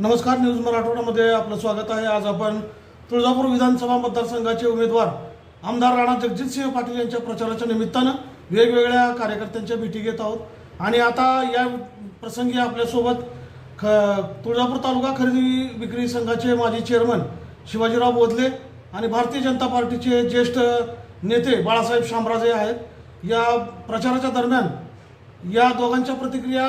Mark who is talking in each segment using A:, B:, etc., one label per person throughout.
A: नमस्कार न्यूज मराठवाड्यामध्ये आपलं स्वागत आहे. आज आपण तुळजापूर विधानसभा मतदारसंघाचे उमेदवार आमदार राणा जगजितसिंह पाटील यांच्या प्रचाराच्या निमित्तानं वेगवेगळ्या कार्यकर्त्यांच्या भेटी घेत आहोत. आणि आता या प्रसंगी आपल्यासोबत ख तुळजापूर तालुका खरेदी विक्री संघाचे माजी चेअरमन शिवाजीराव बोधले आणि भारतीय जनता पार्टीचे ज्येष्ठ नेते बाळासाहेब शामराजे आहेत. या प्रचाराच्या दरम्यान या दोघांच्या प्रतिक्रिया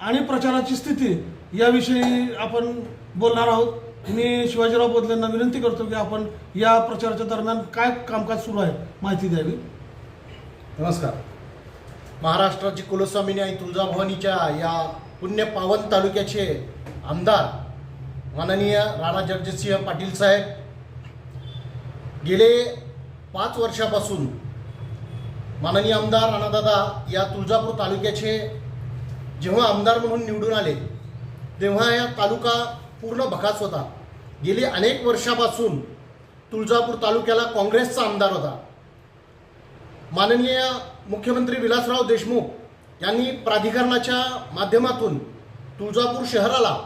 A: आणि प्रचाराची स्थिती याविषयी आपण बोलणार आहोत. मी शिवाजीराव बोधलेंना विनंती करतो की आपण या प्रचाराच्या दरम्यान काय कामकाज सुरू आहे माहिती द्यावी.
B: नमस्कार. महाराष्ट्राची कुलस्वामिनी आणि तुळजाभवानीच्या या पुण्य पावन तालुक्याचे आमदार माननीय राणा जगजितसिंह पाटील साहेब गेले पाच वर्षापासून माननीय आमदार राणादादा या तुळजापूर तालुक्याचे जेव्हा आमदार म्हणून निवडून आले तेव्हा या तालुका पूर्ण भकास होता. गेली अनेक वर्षापासून तुळजापूर तालुक्याला काँग्रेसचा आमदार होता. माननीय मुख्यमंत्री विलासराव देशमुख यांनी प्राधिकरणाच्या माध्यमातून तुळजापूर शहराला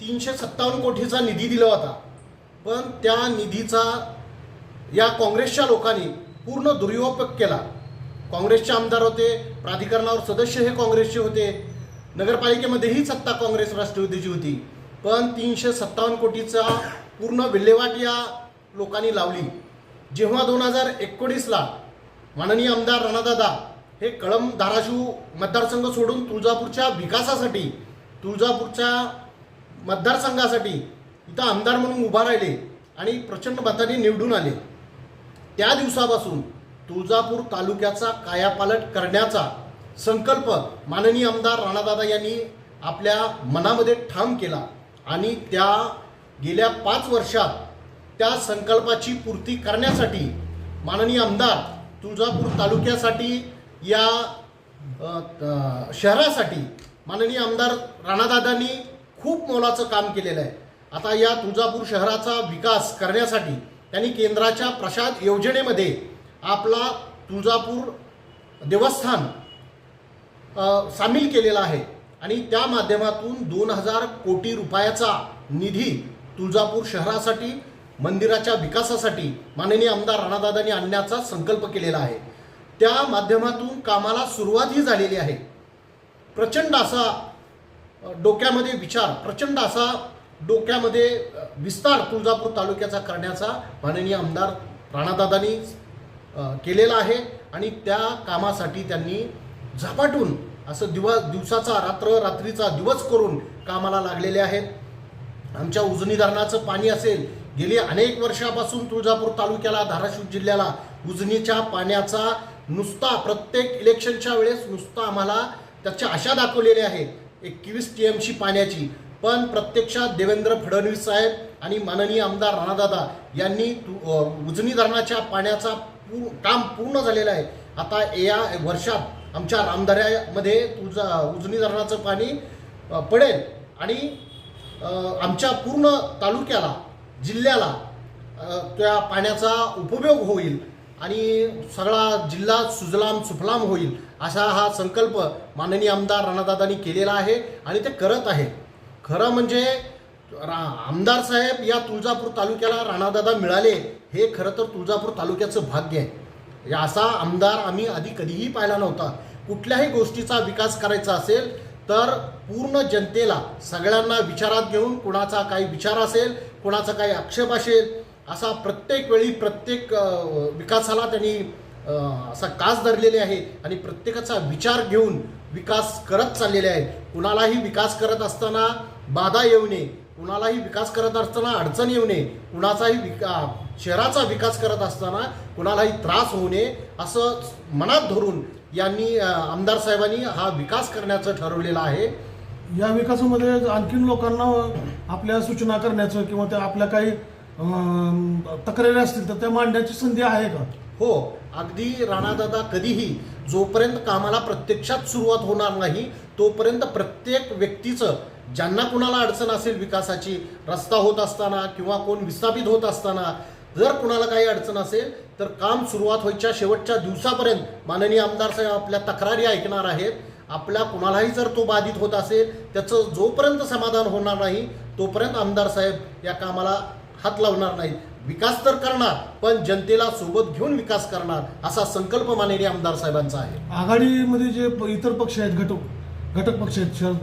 B: तीनशे सत्तावन्न कोटीचा निधी दिला होता. पण त्या निधीचा या काँग्रेसच्या लोकांनी पूर्ण दुरुपयोग केला. काँग्रेसचे आमदार होते प्राधिकरणावर सदस्य हे काँग्रेसचे होते. नगरपालिकेमध्येही सत्ता काँग्रेस राष्ट्रवादीची होती. पण तीनशे सत्तावन्न कोटीचा पूर्ण विल्हेवाट या लोकांनी लावली. जेव्हा दोन हजार एकोणीसला माननीय आमदार राणादादा हे कळम धाराशिव मतदारसंघ सोडून तुळजापूरच्या विकासासाठी तुळजापूरच्या मतदारसंघासाठी इथं आमदार म्हणून उभा राहिले आणि प्रचंड मताने निवडून आले. त्या दिवसापासून तुळजापूर तालुक्याचा कायापालट करण्याचा संकल्प माननीय आमदार राणादादा यांनी आपल्या मनामध्ये ठाम केला आणि त्या गेल्या पाच वर्षात त्या संकल्पाची पूर्ती करण्यासाठी माननीय आमदार तुळजापूर तालुक्यासाठी या त- शहरासाठी माननीय आमदार राणादादांनी खूप मोलाचं काम केलेलं आहे. आता या तुळजापूर शहराचा विकास करण्यासाठी त्यांनी केंद्राच्या प्रसाद योजनेमध्ये आपला तुळजापूर देवस्थान सामील केलेला आहे. आणि त्या माध्यमातून दोन हजार कोटी रुपयाचा निधी तुळजापूर शहरासाठी मंदिराच्या विकासासाठी माननीय आमदार राणादादांनी आणण्याचा संकल्प केलेला आहे. त्या माध्यमातून कामाला सुरुवातही झालेली आहे. प्रचंड असा डोक्यामध्ये विचार प्रचंड असा डोक्यामध्ये विस्तार तुळजापूर तालुक्याचा करण्याचा माननीय आमदार राणादादांनी केलेला आहे. आणि त्या कामासाठी त्यांनी झपाटून असं दिवस दिवसाचा रात्र रात्रीचा दिवस करून कामाला लागलेले आहेत. आमच्या उजनी धरणाचं पाणी असेल गेली अनेक वर्षापासून तुळजापूर तालुक्याला धाराशिव जिल्ह्याला उजनीच्या पाण्याचा नुसता प्रत्येक इलेक्शनच्या वेळेस नुसता आम्हाला त्याच्या आशा दाखवलेल्या आहेत. एकवीस टी एम सी पाण्याची. पण प्रत्यक्षात देवेंद्र फडणवीस साहेब आणि माननीय आमदार राणादादा यांनी तु- उजनी धरणाच्या पाण्याचा पू काम पूर्ण झालेलं आहे. आता या वर्षात आमच्या रामदऱ्यामध्ये तुझा उजनी धरणाचं पाणी पडेल. आणि आमच्या पूर्ण तालुक्याला जिल्ह्याला त्या पाण्याचा उपयोग होईल आणि सगळा जिल्हा सुजलाम सुफलाम होईल असा हा संकल्प माननीय आमदार राणादादांनी केलेला आहे आणि ते करत आहे. खरं म्हणजे रा आमदार साहेब या तुळजापूर तालुक्याला राणादादा मिळाले हे खरं तर तुळजापूर तालुक्याचं भाग्य आहे. या असा आमदार आम्ही आधी कधीही पाहिला नव्हता. कुठल्याही गोष्टीचा विकास करायचा असेल तर पूर्ण जनतेला सगळ्यांना विचारात घेऊन कुणाचा काही विचार असेल कुणाचा काही आक्षेप असेल असा प्रत्येक वेळी प्रत्येक विकासाला त्यांनी असा कास धरलेले आहे आणि प्रत्येकाचा विचार घेऊन विकास करत चाललेले आहे कुणालाही विकास करत असताना बाधा येऊ नये. कुणालाही विकास करत असताना अडचण येऊ नये. कुणाचाही विका शहराचा विकास करत असताना कुणालाही त्रास होऊ नये असं मनात धरून यांनी आमदार साहेबांनी हा विकास करण्याचं ठरवलेलं आहे.
A: या विकासामध्ये आणखीन लोकांना आपल्या सूचना करण्याचं किंवा त्या आपल्या काही तक्रारी असतील तर त्या मांडण्याची संधी आहे का?
B: हो. अगदी राणादादा कधीही जोपर्यंत कामाला प्रत्यक्षात सुरुवात होणार नाही तोपर्यंत प्रत्येक व्यक्तीचं ज्यांना कुणाला अडचण असेल विकासाची रस्ता होत असताना किंवा कोण विस्थापित होत असताना जर कुणाला काही अडचण असेल तर काम सुरुवात व्हायच्या शेवटच्या दिवसापर्यंत माननीय आमदार साहेब आपल्या तक्रारी ऐकणार आहेत. आपल्या कुणालाही जर तो बाधित होत असेल त्याचं जोपर्यंत समाधान होणार नाही तोपर्यंत आमदार साहेब या कामाला हात लावणार नाहीत. विकास तर करणार पण जनतेला सोबत घेऊन विकास करणार असा संकल्प माननीय आमदार साहेबांचा आहे.
A: आघाडीमध्ये जे प- इतर पक्ष आहेत घटक घटक पक्ष आहेत. शरद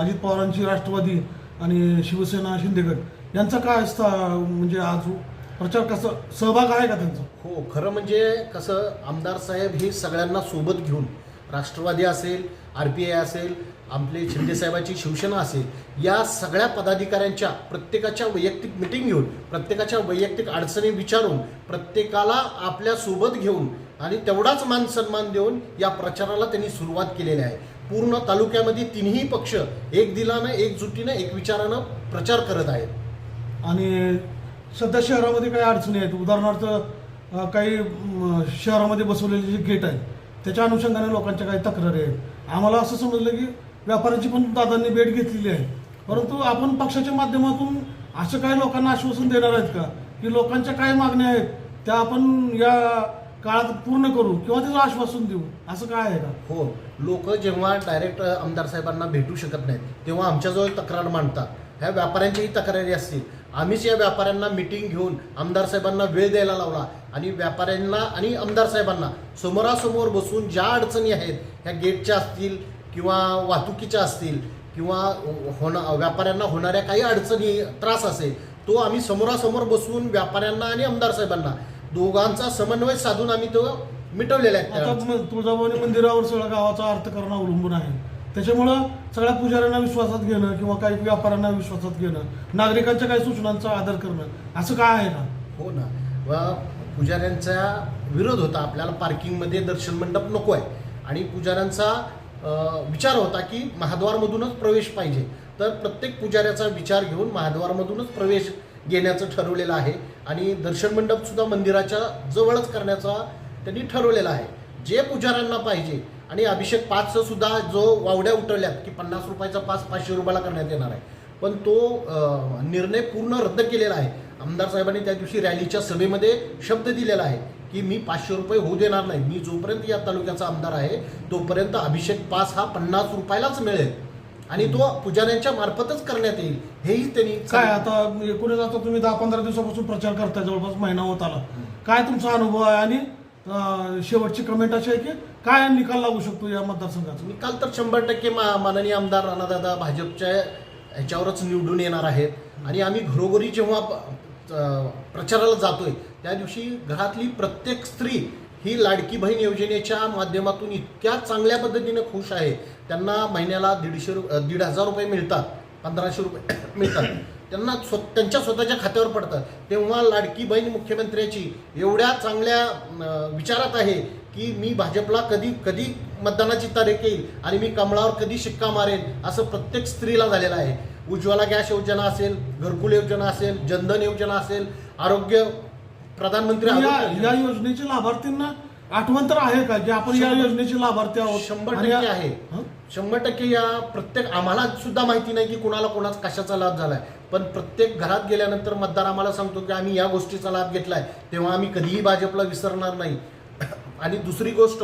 A: अजित पवारांची राष्ट्रवादी आणि शिवसेना शिंदेगड. यांचा काय असता म्हणजे आज प्रचार कसा सहभाग आहे का त्यांचा?
B: हो खरं म्हणजे कसं आमदार साहेब हे सगळ्यांना सोबत घेऊन राष्ट्रवादी असेल आर पी आय असेल आपले शिंदेसाहेबाची शिवसेना असेल या सगळ्या पदाधिकाऱ्यांच्या प्रत्येकाच्या वैयक्तिक मिटिंग घेऊन प्रत्येकाच्या वैयक्तिक अडचणी विचारून प्रत्येकाला आपल्यासोबत घेऊन आणि तेवढाच मान सन्मान देऊन या प्रचाराला त्यांनी सुरुवात केलेली आहे. पूर्ण तालुक्यामध्ये तिन्ही पक्ष एक दिलानं एकजुटीनं एक विचारानं प्रचार करत आहेत.
A: आणि सध्या शहरामध्ये काही अडचणी आहेत. उदाहरणार्थ काही शहरामध्ये बसवलेले जे गेट आहेत त्याच्या अनुषंगाने लोकांच्या काही तक्रारी आहेत. आम्हाला असं समजलं की व्यापाऱ्यांची पण दादांनी भेट घेतलेली आहे. परंतु आपण पक्षाच्या माध्यमातून असं काही लोकांना आश्वासन देणार आहेत का? की लोकांच्या काय मागण्या आहेत त्या आपण या काळात पूर्ण करू किंवा त्याचं आश्वासन देऊ असं काय आहे का?
B: हो. लोक जेव्हा डायरेक्ट आमदार साहेबांना भेटू शकत नाहीत तेव्हा आमच्याजवळ तक्रार मांडतात. ह्या व्यापाऱ्यांच्याही तक्रारी असतील. आम्हीच या व्यापाऱ्यांना मिटिंग घेऊन आमदार साहेबांना वेळ द्यायला लावला आणि व्यापाऱ्यांना आणि आमदार साहेबांना समोरासमोर बसून ज्या अडचणी आहेत ह्या गेटच्या असतील किंवा वाहतुकीच्या असतील किंवा होणा व्यापाऱ्यांना होणाऱ्या काही अडचणी त्रास असेल तो आम्ही समोरासमोर बसून व्यापाऱ्यांना आणि आमदार साहेबांना दोघांचा समन्वय साधून आम्ही तो मिटवलेला आहे.
A: आता तुळजाभवानी मंदिरावर सगळं गावाचा अर्थकारण अवलंबून आहे. त्याच्यामुळं सगळ्या पुजाऱ्यांना विश्वासात घेणं किंवा काही व्यापाऱ्यांना विश्वासात घेणं नागरिकांच्या काही सूचनांचा आदर करणं असं काय आहे का
B: हो ना. व पुजाऱ्यांचा विरोध होता. आपल्याला पार्किंगमध्ये दर्शन मंडप नको आहे. आणि पुजाऱ्यांचा विचार होता की महाद्वारमधूनच प्रवेश पाहिजे. तर प्रत्येक पुजाऱ्याचा विचार घेऊन महाद्वारमधूनच प्रवेश घेण्याचं ठरवलेलं आहे. आणि दर्शन मंडप सुद्धा मंदिराच्या जवळच करण्याचा त्यांनी ठरवलेला आहे. जे पुजाऱ्यांना पाहिजे आणि अभिषेक पाचचं सुद्धा जो वावड्या उठवल्यात की पन्नास रुपयाचा पास पाचशे रुपयाला करण्यात येणार आहे. पण तो निर्णय पूर्ण रद्द केलेला आहे. आमदार साहेबांनी त्या दिवशी रॅलीच्या सभेमध्ये शब्द दिलेला आहे की मी पाचशे रुपये होऊ देणार नाही. मी जोपर्यंत या तालुक्याचा आमदार आहे तोपर्यंत अभिषेक पास हा पन्नास रुपयालाच मिळेल. आणि तो पुजाऱ्यांच्या मार्फतच करण्यात येईल. हेही त्यांनी
A: काय आता एकूणच आता तुम्ही दहा पंधरा दिवसापासून प्रचार करताय जवळपास महिना होत आला. काय तुमचा अनुभव आहे? आणि अं, शेवटची कमेंट अशी आहे की काय निकाल लागू शकतो या मतदारसंघाचा?
B: निकाल तर शंभर टक्के मा माननीय आमदार राणादादा भाजपच्या ह्याच्यावरच निवडून येणार आहेत. आणि आम्ही घरोघरी जेव्हा प- अं, प्रचाराला जातोय त्या दिवशी घरातली प्रत्येक स्त्री ही लाडकी बहीण योजनेच्या माध्यमातून इतक्या चांगल्या पद्धतीने खुश आहे. त्यांना महिन्याला दीडशे रु दीड हजार रुपये मिळतात पंधराशे रुपये मिळतात. त्यांना स्व त्यांच्या स्वतःच्या खात्यावर पडतात तेव्हा लाडकी बहीण मुख्यमंत्र्याची एवढ्या चांगल्या विचारात आहे की मी भाजपला कधी कधी मतदानाची तारीख येईल आणि मी कमळावर कधी शिक्का मारेन असं प्रत्येक स्त्रीला झालेलं आहे. उज्ज्वला गॅस योजना असेल घरकुल योजना असेल जनधन योजना असेल आरोग्य प्रधानमंत्री
A: या या
B: योजना.
A: योजनेच्या लाभार्थींना आठवण तर आहे का की आपण या योजनेचे लाभार्थी आहोत?
B: शंभर टक्के आहे? शंभर टक्के या प्रत्येक आम्हाला सुद्धा माहिती नाही की कुणाला कोणाचा कशाचा लाभ झालाय. पण प्रत्येक घरात गेल्यानंतर मतदार आम्हाला सांगतो की आम्ही या गोष्टीचा लाभ घेतलाय. तेव्हा आम्ही कधीही भाजपला विसरणार नाही. आणि दुसरी गोष्ट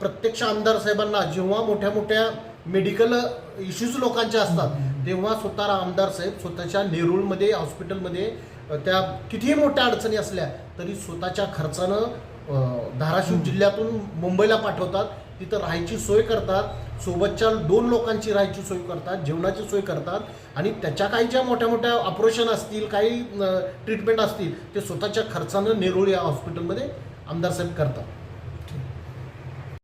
B: प्रत्यक्ष आमदार साहेबांना जेव्हा मोठ्या मोठ्या मेडिकल इश्यूज लोकांच्या असतात तेव्हा स्वतः आमदार साहेब स्वतःच्या नेरूळमध्ये हॉस्पिटलमध्ये त्या कितीही मोठ्या अडचणी असल्या तरी स्वतःच्या खर्चानं धाराशिव जिल्ह्यातून मुंबईला पाठवतात. तिथं राहायची सोय करतात. सोबतच्या दोन लोकांची राहायची सोय करतात जेवणाची सोय करतात. आणि त्याच्या काही ज्या मोठ्या मोठ्या ऑपरेशन असतील काही ट्रीटमेंट असतील ते स्वतःच्या खर्चानं नेरूळ या हॉस्पिटलमध्ये आमदार साहेब करतात.